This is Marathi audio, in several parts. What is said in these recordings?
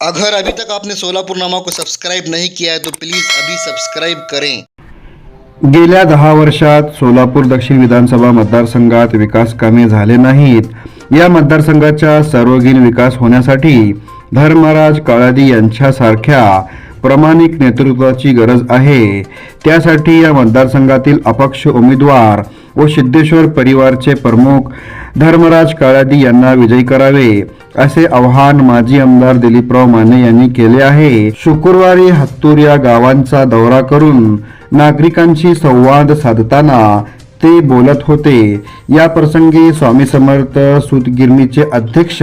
अगर अभी तक आपने सोलापूर नामा को सब्सक्राइब नहीं किया है तो प्लीज़ अभी सब्सक्राइब करें। गेल्या दहा वर्षात सोलापूर दक्षिण विधानसभा मतदारसंघात विकास कामे झाले नाहीत. या मतदारसंघाचा सर्वगीण विकास होण्यासाठी धर्मराज काळादी यांच्यासारख्या प्रामाणिक नेतृत्वाची गरज आहे. त्यासाठी या मतदारसंघातील अपक्ष उमेदवार व सिद्धेश्वर परिवारचे प्रमुख धर्मराज काळादी यांना विजयी करावे असे आवाहन माजी आमदार दिलीपराव माने यांनी केले आहे. शुक्रवारी हत्तूर या गावांचा दौरा करून नागरिकांशी संवाद साधताना ते बोलत होते. या प्रसंगी स्वामी समर्थ सूतगिरणीचे अध्यक्ष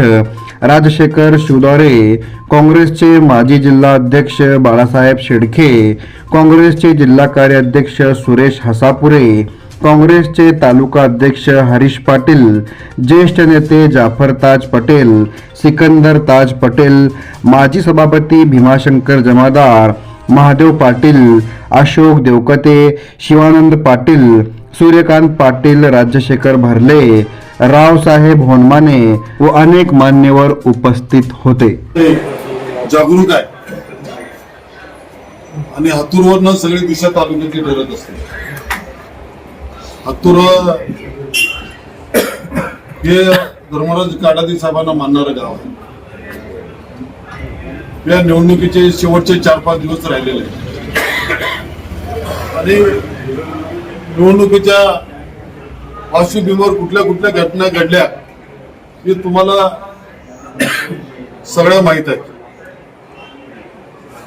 राजशेखर शिवदारे काँग्रेसचे माजी जिल्हा अध्यक्ष बाळासाहेब शेडखे काँग्रेसचे जिल्हा कार्याध्यक्ष सुरेश हसापुरे काँग्रेसचे तालुका अध्यक्ष हरीश पाटील ज्येष्ठ नेते जाफर ताज पटेल सिकंदर ताज पटेल माजी सभापती भीमाशंकर जमादार महादेव पाटील अशोक देवकते शिवानंद पाटील सूर्यकांत पाटील राजशेखर भरले रावसाहेब होनमाने व अनेक मान्यवर उपस्थित होते. जागरूक आहे. आणि हातूरवरनं सगळी दिशा तालुक्याची ठरत असते हत्तूर हे धर्मराज काडादी साहेबांना मानणारं गाव आहे. या निवडणुकीचे शेवटचे चार पाच दिवस राहिलेले आणि निवडणुकीच्या पार्श्वभूमीवर कुठल्या कुठल्या घटना घडल्या हे तुम्हाला सगळ्या माहीत आहेत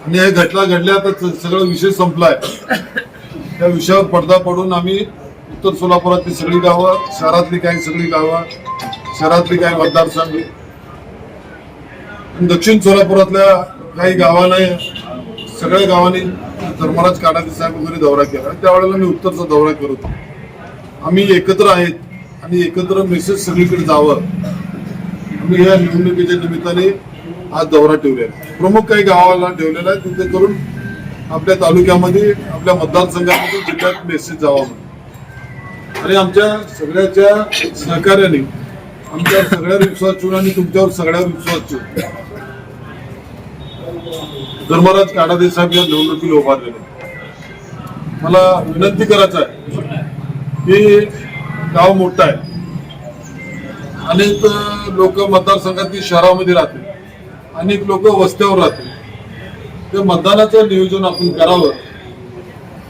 आणि या घटना घडल्या तर सगळं विषय संपलाय. त्या विषयावर पडदा पडून आम्ही उत्तर सोलापुरातली सगळी गावं शहरातली काही सगळी गावं शहरातली काही मतदारसंघ. आणि दक्षिण सोलापुरातल्या काही गावांना सगळ्या गावांनी धर्मराज काडादी साहेब वगैरे दौरा केला. त्यावेळेला मी उत्तरचा दौरा करत आम्ही एकत्र आहेत आणि एकत्र मेसेज सगळीकडे जावं. आम्ही या निवडणुकीच्या निमित्ताने आज दौरा ठेवलेला आहे. प्रमुख काही गावाला ठेवलेला आहे तिथे करून आपल्या तालुक्यामध्ये आपल्या मतदारसंघामध्ये जिल्ह्यात मेसेज जावा म्हणून. आणि आमच्या सगळ्याच्या सहकार्याने आमच्या सगळ्यावर विश्वास ठेवून आणि तुमच्यावर सगळ्यावर विश्वास ठेवून धर्मराज काडादे साहेब या निवडणुकीला उभारलेले. मला विनंती करायचं आहे की गाव मोठा आहे. अनेक लोक मतदारसंघातील शहरामध्ये राहतील. अनेक लोक वस्त्यावर राहतील. ते मतदानाचं नियोजन आपण करावं.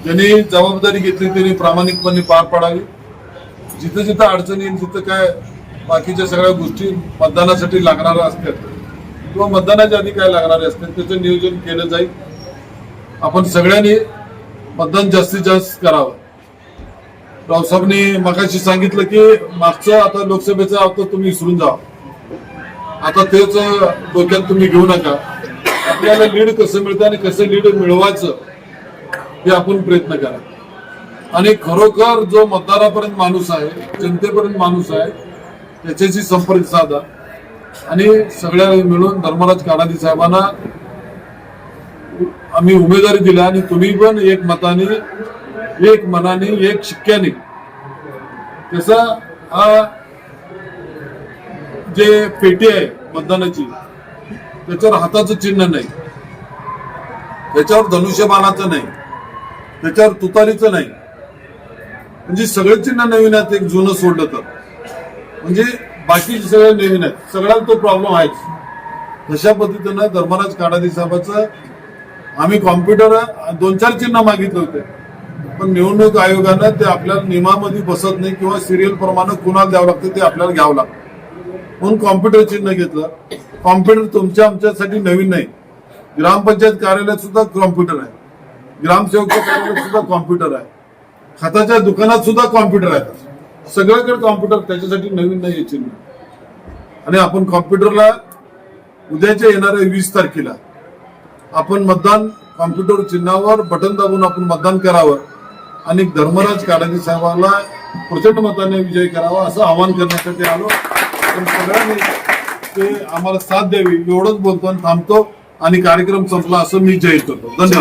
ज्यांनी जबाबदारी घेतली त्यांनी प्रामाणिकपणे पार पाडावी. जिथं जिथं अडचणी येईल तिथं काय बाकीच्या सगळ्या गोष्टी मतदानासाठी लागणाऱ्या असतात. किंवा मतदानाच्या आधी काय लागणारे असतात त्याचं नियोजन केलं जाईल. आपण सगळ्यांनी मतदान जास्तीत जास्त करावं. रावसाहेबनी मगाशी सांगितलं की मागचं आता लोकसभेचं आता तुम्ही विसरून जा. आता तेच डोक्यात तुम्ही घेऊ नका. आपल्याला लीड कसं मिळतं आणि कसं लीड मिळवायचं हे आपण प्रयत्न करा. आणि खरोखर जो मतदारापर्यंत माणूस आहे जनतेपर्यंत माणूस आहे त्याच्याशी संपर्क साधा. आणि सगळ्या मिळून धर्मराज काडादी साहेबांना. आम्ही उमेदवारी दिला आणि तुम्ही पण एक मताने एक मनाने एक शिक्क्याने. त्याचा हा जे पेटी आहे मतदानाची त्याच्यावर हाताचं चिन्ह नाही. त्याच्यावर धनुष्यबाणाचं नाही. त्याच्यावर तुतारीचं नाही. म्हणजे सगळे चिन्ह नवीन आहेत एक जुनं सोडलं तर. म्हणजे बाकीचे सगळे नवीन आहेत. सगळ्याला तो प्रॉब्लेम आहेच. तशा पद्धतीनं धर्मराज काडादी साहेबाचं आम्ही कॉम्प्युटर दोन चार चिन्ह मागितले होते. पण निवडणूक आयोगानं ते आपल्याला नियमामध्ये बसत नाही किंवा सिरियल प्रमाणे कुणाला द्यावं लागतं ते आपल्याला घ्यावं लागतं. म्हणून कॉम्प्युटर चिन्ह घेतलं. कॉम्प्युटर तुमच्या आमच्यासाठी नवीन नाही. ग्रामपंचायत कार्यालयात सुद्धा कॉम्प्युटर आहे. ग्रामसेवकच्या कार्यालयात सुद्धा कॉम्प्युटर आहे. हाताच्या दुकानात सुद्धा कॉम्प्युटर आहे सगळ्याकडे कॉम्प्युटर त्याच्यासाठी नवीन नाही यायचे. आणि आपण कॉम्प्युटरला उद्याच्या येणाऱ्या वीस तारखेला आपण मतदान कॉम्प्युटर चिन्हावर बटन दाबून आपण मतदान करावं. आणि धर्मराज काडाजी साहेबांना प्रचंड मताने विजय करावा असं आवाहन करण्यासाठी आलो. पण सगळ्यांनी ते आम्हाला साथ द्यावी. एवढंच बोलतो आणि थांबतो आणि कार्यक्रम संपला असं मी जाहीर करतो. धन्यवाद.